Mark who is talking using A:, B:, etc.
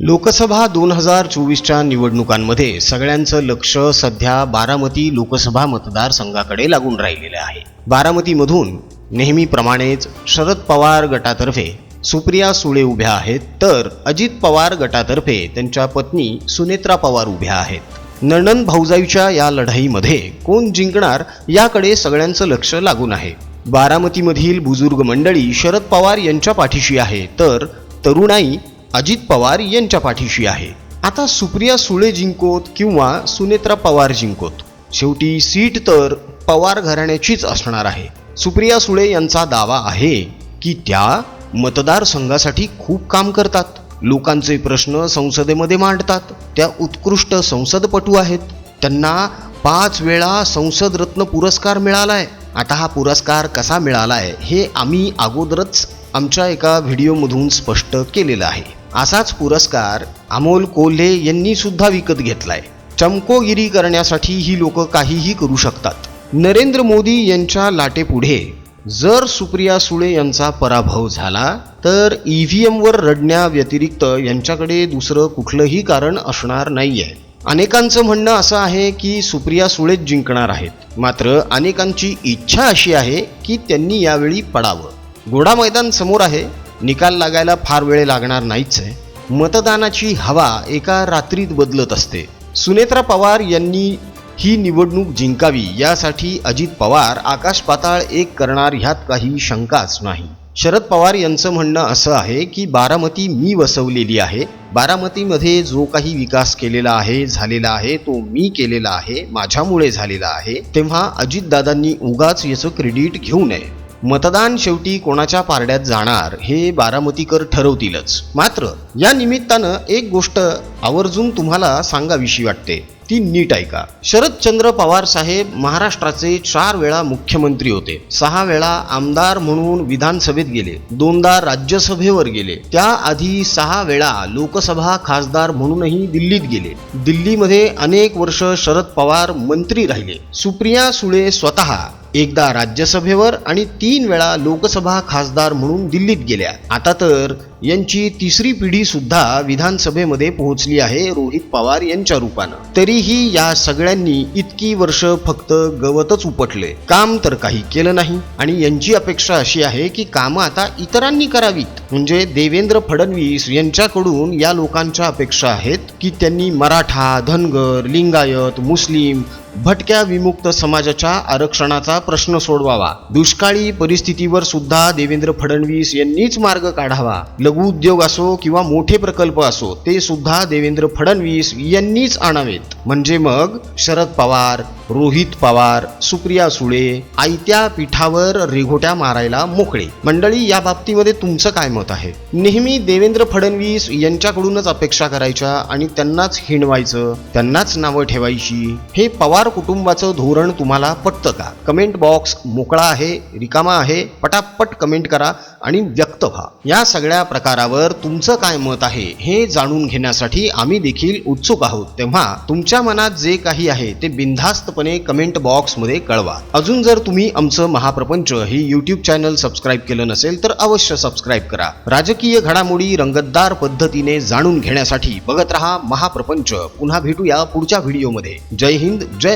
A: लोकसभा दोन हजार चोवीसच्या निवडणुकांमध्ये सगळ्यांचं लक्ष सध्या बारामती लोकसभा मतदारसंघाकडे लागून राहिलेलं आहे. बारामतीमधून नेहमीप्रमाणेच शरद पवार गटातर्फे सुप्रिया सुळे उभ्या आहेत तर अजित पवार गटातर्फे त्यांच्या पत्नी सुनेत्रा पवार उभ्या आहेत. नणन भाऊजाईच्या या लढाईमध्ये कोण जिंकणार याकडे सगळ्यांचं लक्ष लागून आहे. बारामतीमधील बुजुर्ग मंडळी शरद पवार यांच्या पाठीशी आहे तर तरुणाई अजित पवार यांच्या पाठीशी आहे. आता सुप्रिया सुळे जिंकोत किंवा सुनेत्रा पवार जिंकोत. शेवटी सीट तर पवार घराण्याचीच असणार आहे. सुप्रिया सुळे यांचा दावा आहे की त्या मतदारसंघासाठी खूप काम करतात. लोकांचे प्रश्न संसदेमध्ये मांडतात. त्या उत्कृष्ट संसदपटू आहेत. त्यांना पाच वेळा संसद रत्न पुरस्कार मिळालाय. आता हा पुरस्कार कसा मिळालाय हे आम्ही अगोदरच आमच्या एका व्हिडिओमधून स्पष्ट केलेलं आहे. असाच पुरस्कार अमोल कोल्हे यांनी सुद्धा विकत घेतलाय. चमकोगिरी करण्यासाठी ही लोक काहीही करू शकतात. नरेंद्र मोदी यांच्या लाटेपुढे जर सुप्रिया सुळे यांचा पराभव झाला तर ई व्ही एमवर रडण्याव्यतिरिक्त यांच्याकडे दुसरं कुठलंही कारण असणार नाहीये. अनेकांचं म्हणणं असं आहे की सुप्रिया सुळेच जिंकणार आहेत. मात्र अनेकांची इच्छा अशी आहे की त्यांनी यावेळी पडावं. घोडा मैदान समोर आहे. निकाल लागायला फार वेळ लागणार नाहीच आहे. मतदानाची हवा एका रात्रीत बदलत असते. सुनेत्रा पवार यांनी ही निवडणूक जिंकावी यासाठी अजित पवार आकाश पाताळ एक करणार ह्यात काही शंकाच नाही. शरद पवार यांचं म्हणणं असं आहे की बारामती मी वसवलेली आहे. बारामतीमध्ये जो काही विकास केलेला आहे झालेला आहे तो मी केलेला आहे माझ्यामुळे झालेला आहे. तेव्हा अजितदादांनी उगाच याचं क्रेडिट घेऊ नये. मतदान शेवटी कोणाच्या पारड्यात जाणार हे बारामतीकर ठरवतीलच. मात्र या निमित्तानं एक गोष्ट आवर्जून तुम्हाला सांगावीशी वाटते. ती नीट ऐका. शरदचंद्र पवार साहेब महाराष्ट्राचे चार वेळा मुख्यमंत्री होते. सहा वेळा आमदार म्हणून विधानसभेत गेले. दोनदा राज्यसभेवर गेले. त्याआधी सहा वेळा लोकसभा खासदार म्हणूनही दिल्लीत गेले. दिल्लीमध्ये अनेक वर्ष शरद पवार मंत्री राहिले. सुप्रिया सुळे स्वतः एकदा राज्यसभेवर आणि तीन वेळा लोकसभा खासदार म्हणून दिल्लीत गेल्या. आता तर यांची तिसरी पिढी सुद्धा विधानसभेमध्ये पोहोचली आहे रोहित पवार यांच्या रूपानं. तरीही या सगळ्यांनी इतकी वर्ष फक्त गवतच उपटले. काम तर काही केलं नाही. आणि यांची अपेक्षा अशी आहे की कामं आता इतरांनी करावीत. म्हणजे देवेंद्र फडणवीस यांच्याकडून या लोकांच्या अपेक्षा आहेत की त्यांनी मराठा धनगर लिंगायत मुस्लिम भटक्या विमुक्त समाजाच्या आरक्षणाचा प्रश्न सोडवावा. दुष्काळी परिस्थितीवर सुद्धा देवेंद्र फडणवीस यांनीच मार्ग काढावा. लघु उद्योग असो किंवा मोठे प्रकल्प असो ते सुद्धा देवेंद्र फडणवीस यांनीच आणावेत. म्हणजे मग शरद पवार रोहित पवार सुप्रिया सुळे आयत्या पीठावर रेघोट्या मारायला मोकळे. मंडळी या बाबतीमध्ये तुमचं काय मत आहे? नेहमी देवेंद्र फडणवीस यांच्याकडूनच अपेक्षा करायच्या आणि त्यांनाच हिणवायचं त्यांनाच नावं ठेवायची हे पवार कुटुंबाचं धोरण तुम्हाला पटतं का? कमेंट बॉक्स मोकळा आहे रिकामा आहे पटापट कमेंट करा आणि व्यक्त व्हा. या सगळ्या प्रकारावर तुमचं काय मत आहे हे जाणून घेण्यासाठी आम्ही देखील उत्सुक आहोत. तेव्हा तुमच्या मनात जे काही आहे ते बिनधास्तपणे कमेंट बॉक्समध्ये कळवा. अजून जर तुम्ही आमचं महाप्रपंच हे यूट्यूब चॅनल सबस्क्राईब केलं नसेल तर अवश्य सबस्क्राईब करा. राजकीय घडामोडी रंगतदार पद्धतीने जाणून घेण्यासाठी बघत रहा महाप्रपंच. पुन्हा भेटूया पुढच्या व्हिडिओमध्ये जय हिंद जय